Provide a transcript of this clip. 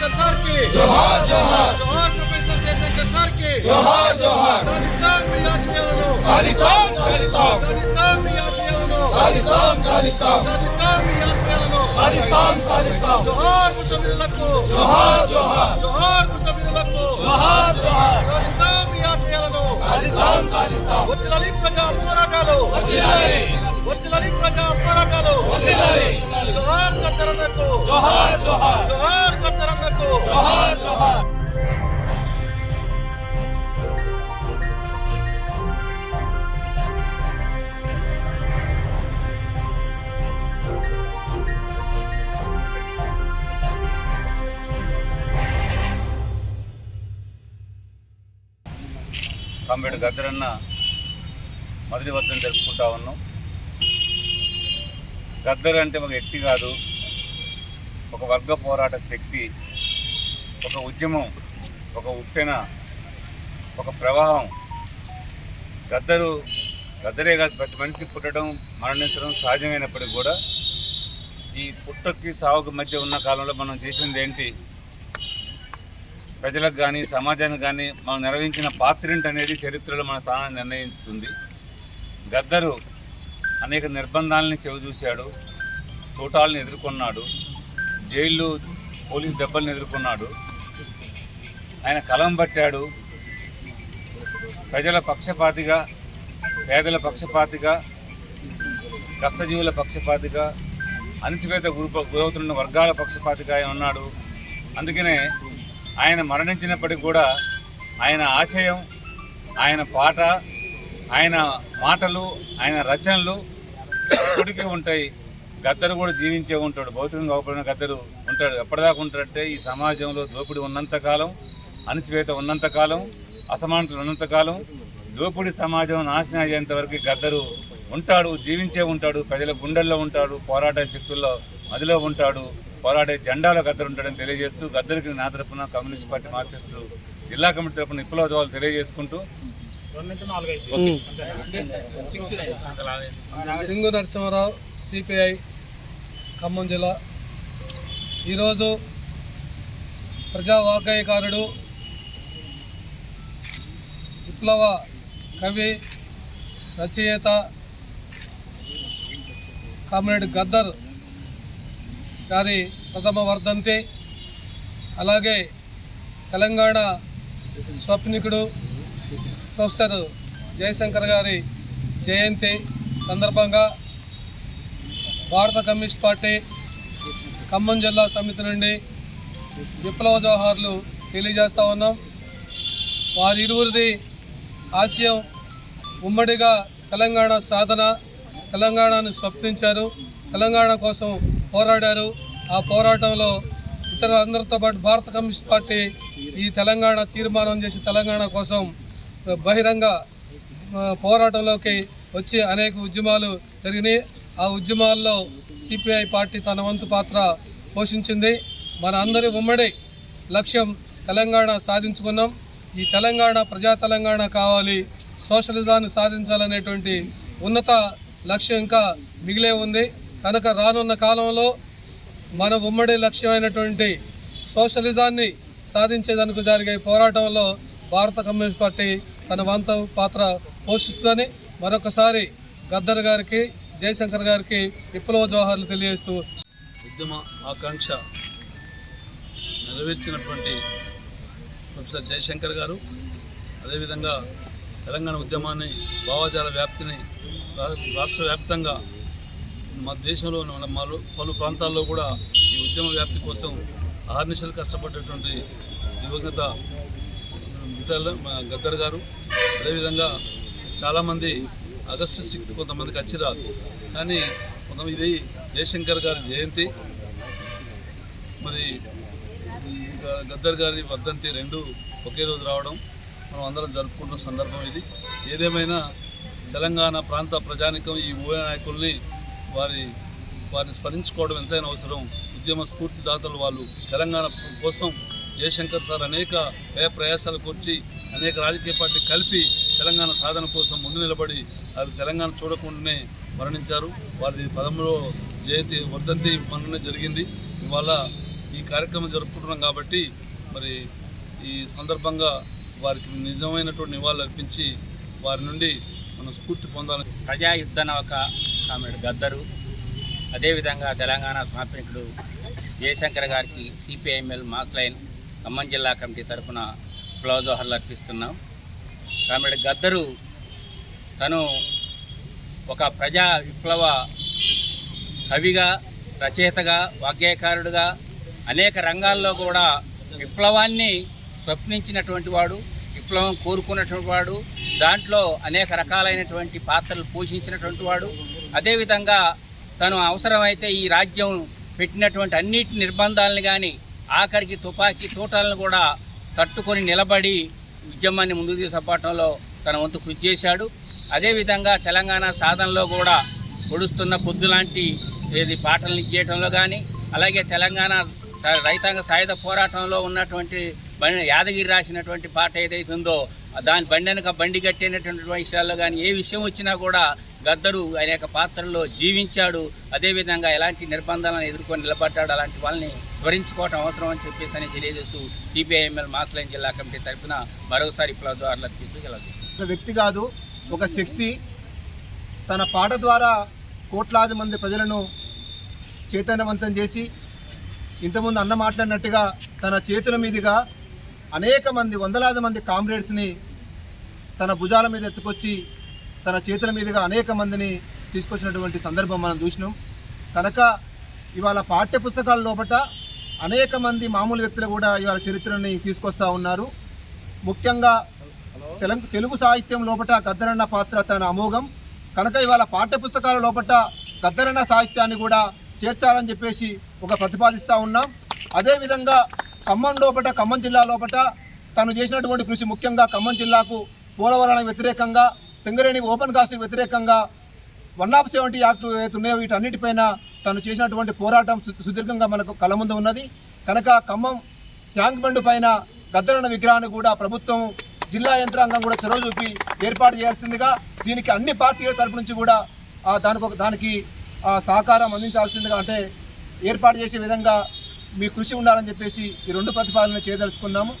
జయశంకర్ సార్కి జోహార్ జోహార్ జోహార్ ప్రొఫెసర్ జయశంకర్ సార్కి జోహార్ జోహార్ సాధిస్తాం మీ ఆశయాలను సాధిస్తాం సాధిస్తాం సాధిస్తాం మీ ఆశయాలను సాధిస్తాం సాధిస్తాం సాధిస్తాం మీ ఆశయాలను సాధిస్తాం సాధిస్తాం జోహార్ ముత్తమిరులకు జోహార్ జోహార్ జోహార్ ముత్తమిరులకు జోహార్ జోహార్ సాధిస్తాం మీ ఆశయాలను సాధిస్తాం సాధిస్తాం వర్తిల్లాలి ప్రజా పోరాటాలు వర్ధిల్లాలి వర్తిల్లాలి ప్రజా పోరాటాలు వర్ధిల్లాలి జోహార్ కత్తరన్నకు జోహార్ జోహార్. జోహార్ కత్తరన్నకు జోహార్ జోహార్. కాంబేడు గద్దరన్న మొదటి వర్ధం జరుపుకుంటా ఉన్నాం. గద్దర్ అంటే ఒక వ్యక్తి కాదు. ఒక వర్గ పోరాట శక్తి ఒక ఉద్యమం ఒక ఉప్పెన ఒక ప్రవాహం. గద్దరు గద్దరే కాదు ప్రతి మనిషి పుట్టడం మరణించడం సహజమైనప్పటికీ కూడా ఈ పుట్టకి సావుకి మధ్య ఉన్న కాలంలో మనం చేసింది ఏంటి? ప్రజలకు కానీ సమాజానికి కానీ మనం నిర్వహించిన పాత్ర అనేది చరిత్రలో మన స్థానాన్ని నిర్ణయిస్తుంది. గద్దరు అనేక నిర్బంధాలని చెవిచూశాడు. తోటాలను ఎదుర్కొన్నాడు. జైళ్ళు పోలీసు దెబ్బలను ఎదుర్కొన్నాడు. ఆయన కలం పట్టాడు. ప్రజల పక్షపాతిగా పేదల పక్షపాతిగా కష్టజీవుల పక్షపాతిగా అణిచివేత గురు గురవుతున్న వర్గాల పక్షపాతిగా ఆయన ఉన్నాడు. అందుకనే ఆయన మరణించినప్పటికి కూడా ఆయన ఆశయం ఆయన పాట ఆయన మాటలు ఆయన రచనలు ఇప్పటికీ ఉంటాయి. గద్దరు కూడా జీవించే ఉంటాడు. భౌతికంగా అవపడిన గద్దరు ఉంటాడు. ఎప్పటిదాకా ఉంటాడంటే ఈ సమాజంలో దోపిడీ ఉన్నంతకాలం అణచివేత ఉన్నంతకాలం అసమానతలు ఉన్నంతకాలం దోపిడీ సమాజం నాశనం అయ్యేంత వరకు గద్దరు ఉంటాడు జీవించే ఉంటాడు ప్రజల గుండెల్లో ఉంటాడు పోరాట శక్తుల్లో మదిలో ఉంటాడు పోరాడే జెండాలో గద్దరు ఉంటాడని తెలియజేస్తూ గద్దరికి నా తరపున కమ్యూనిస్ట్ పార్టీ మార్చిస్తూ జిల్లా కమిటీ తరపున విప్లవోత్సవాలు తెలియజేసుకుంటూ సింగు నరసింహారావు సిపిఐ ఖమ్మం జిల్లా. ఈరోజు ప్రజా వాగ్గేయకారుడు విప్లవ కవి రచయిత కామ్రేడ్ గద్దర్ గారి ప్రథమ వర్ధంతి అలాగే తెలంగాణ స్వప్నికుడు ప్రొఫెసర్ జయశంకర్ గారి జయంతి సందర్భంగా భారత కమ్యూనిస్ట్ పార్టీ ఖమ్మం జిల్లా సమితి నుండి విప్లవ జోహార్లు తెలియజేస్తూ ఉన్నాం. వారి ఇరువురిది ఆశయం ఉమ్మడిగా తెలంగాణ సాధన తెలంగాణను స్వప్నించారు తెలంగాణ కోసం పోరాడారు. ఆ పోరాటంలో ఇతర అందరితో పాటు భారత కమ్యూనిస్ట్ పార్టీ ఈ తెలంగాణ తీర్మానం చేసి తెలంగాణ కోసం బహిరంగ పోరాటంలోకి వచ్చి అనేక ఉద్యమాలు జరిగినాయి. ఆ ఉద్యమాల్లో సిపిఐ పార్టీ తన వంతు పాత్ర పోషించింది. మన అందరి ఉమ్మడి లక్ష్యం తెలంగాణ సాధించుకున్నాం. ఈ తెలంగాణ ప్రజా తెలంగాణ కావాలి. సోషలిజాన్ని సాధించాలనేటువంటి ఉన్నత లక్ష్యం ఇంకా మిగిలే ఉంది. కనుక రానున్న కాలంలో మన ఉమ్మడి లక్ష్యమైనటువంటి సోషలిజాన్ని సాధించేందుకు జరిగే పోరాటంలో భారత కమ్యూనిస్ట్ పార్టీ తన వంతు పాత్ర పోషిస్తుందని మరొకసారి గద్దర్ గారికి జయశంకర్ గారికి విప్లవ జవహర్లు తెలియజేస్తూ ఉద్యమ ఆకాంక్ష నెరవేర్చినటువంటి ప్రొఫెసర్ జయశంకర్ గారు అదేవిధంగా తెలంగాణ ఉద్యమాన్ని భావజాల వ్యాప్తిని రా- రాష్ట్ర వ్యాప్తంగా మన దేశంలో మన మరో పలు ప్రాంతాల్లో కూడా ఈ ఉద్యమ వ్యాప్తి కోసం ఆర్నిషలు కష్టపడ్డటువంటి దివంగత మిఠాల గద్దర్ గారు అదేవిధంగా చాలామంది ఆగస్టు సిక్స్త్ కొంతమందికి వచ్చి రాదు కానీ కొంతమంది ఇది జయశంకర్ గారి జయంతి మరి గద్దర్ గారి వర్ధంతి రెండు ఒకే రోజు రావడం మనం అందరం జరుపుకుంటున్న సందర్భం ఇది. ఏదేమైనా తెలంగాణ ప్రాంత ప్రజానికం ఈ ఊహ నాయకుల్ని వారి వారిని స్మరించుకోవడం ఎంతైనా అవసరం. ఉద్యమ స్ఫూర్తిదాతలు వాళ్ళు తెలంగాణ కోసం జయశంకర్ సార్ అనేక వ్యయ ప్రయాసాలు వచ్చి అనేక రాజకీయ పార్టీ కలిపి తెలంగాణ సాధన కోసం ముందు నిలబడి వారు తెలంగాణ చూడకుండానే మరణించారు. వారి పదంలో జయంతి వర్ధంతి మొన్ననే జరిగింది. ఇవాళ ఈ కార్యక్రమం జరుపుకుంటున్నాం కాబట్టి మరి ఈ సందర్భంగా వారికి నిజమైనటువంటి నివాళులు అర్పించి వారి నుండి మనం స్ఫూర్తి పొందాలని ప్రజాయుద్ధ నౌక కామ్రేడ్ గద్దరు. అదేవిధంగా తెలంగాణ స్థాపకుడు జయశంకర్ గారికి సిపిఐఎంఎల్ మాస్ లైన్ ఖమ్మం జిల్లా కమిటీ తరఫున జోహర్లు అర్పిస్తున్నాం. కామ్రేడ్ గద్దరు తను ఒక ప్రజా విప్లవ కవిగా రచయితగా వాగ్గేయకారుడుగా అనేక రంగాల్లో కూడా విప్లవాన్ని స్వప్నించినటువంటి వాడు విప్లవం కోరుకున్నటువంటి వాడు దాంట్లో అనేక రకాలైనటువంటి పాత్రలు పోషించినటువంటి వాడు. అదేవిధంగా తను అవసరమైతే ఈ రాజ్యం పెట్టినటువంటి అన్నిటి నిర్బంధాలను కానీ ఆఖరికి తుపాకీ తోటాలను కూడా తట్టుకొని నిలబడి ఉద్యమాన్ని ముందుకు తీసుకుపోవటంలో తన వంతు కృషి చేశాడు. అదేవిధంగా తెలంగాణ సాధనలో కూడా పొడుస్తున్న పొద్దు లాంటి ఏది పాటలు ఇచ్చేయటంలో కానీ అలాగే తెలంగాణ రైతాంగ సాయుధ పోరాటంలో ఉన్నటువంటి బండి యాదగిరి రాసినటువంటి పాట ఏదైతే ఉందో దాని బండి వెనుక బండి కట్టినటువంటి విషయాల్లో కానీ ఏ విషయం వచ్చినా కూడా గద్దరు అనేక పాత్రల్లో జీవించాడు. అదేవిధంగా ఎలాంటి నిర్బంధాలను ఎదుర్కొని నిలబడ్డాడు అలాంటి వాళ్ళని స్మరించుకోవటం అవసరం అని చెప్పేసి అని తెలియజేస్తూ సిపిఐఎంఎల్ మాస్లైన్ జిల్లా కమిటీ తరఫున మరోసారి ప్లవద్వార్లు అర్పిస్తూ సెలవు ఒక వ్యక్తి కాదు ఒక శక్తి తన పాట ద్వారా కోట్లాది మంది ప్రజలను చైతన్యవంతం చేసి ఇంతకుముందు అన్న మాట్లాడినట్టుగా తన చేతుల మీదుగా అనేక మంది వందలాది మంది కామ్రేడ్స్ని తన భుజాల మీద ఎత్తుకొచ్చి తన చేతుల మీదుగా అనేక మందిని తీసుకొచ్చినటువంటి సందర్భం మనం చూసినాం. కనుక ఇవాళ పాఠ్య పుస్తకాల లోపట అనేక మంది మామూలు వ్యక్తులు కూడా ఇవాళ చరిత్రని తీసుకొస్తా ఉన్నారు. ముఖ్యంగా తెలంగ తెలుగు సాహిత్యం లోపట గద్దరన్న పాత్ర తన అమోఘం. కనుక ఇవాళ పాఠ్య పుస్తకాల లోపట గద్దరన్న సాహిత్యాన్ని కూడా చేర్చాలని చెప్పేసి ఒక ప్రతిపాదిస్తూ ఉన్నాం. అదేవిధంగా ఖమ్మం లోపల ఖమ్మం జిల్లా లోపల తను చేసినటువంటి కృషి ముఖ్యంగా ఖమ్మం జిల్లాకు పోలవరానికి వ్యతిరేకంగా సింగరేణి ఓపెన్ కాస్ట్కి వ్యతిరేకంగా వన్ ఆఫ్ సెవెంటీ యాక్ట్ ఏవైతే ఉన్నాయో వీటన్నిటిపైన తను చేసినటువంటి పోరాటం సుదీర్ఘంగా మనకు కళ ముందు ఉన్నది. కనుక ఖమ్మం ట్యాంక్ బండ్ పైన గద్దరన్న విగ్రహాన్ని కూడా ప్రభుత్వం జిల్లా యంత్రాంగం కూడా చొరవ చూపి ఏర్పాటు చేయాల్సిందిగా దీనికి అన్ని పార్టీల తరపు నుంచి కూడా దానికి ఒక దానికి సహకారం అందించాల్సిందిగా అంటే ఏర్పాటు చేసే విధంగా మీ కృషి ఉండాలని చెప్పేసి ఈ రెండు ప్రతిపాదనలు చేయదలుచుకున్నాము.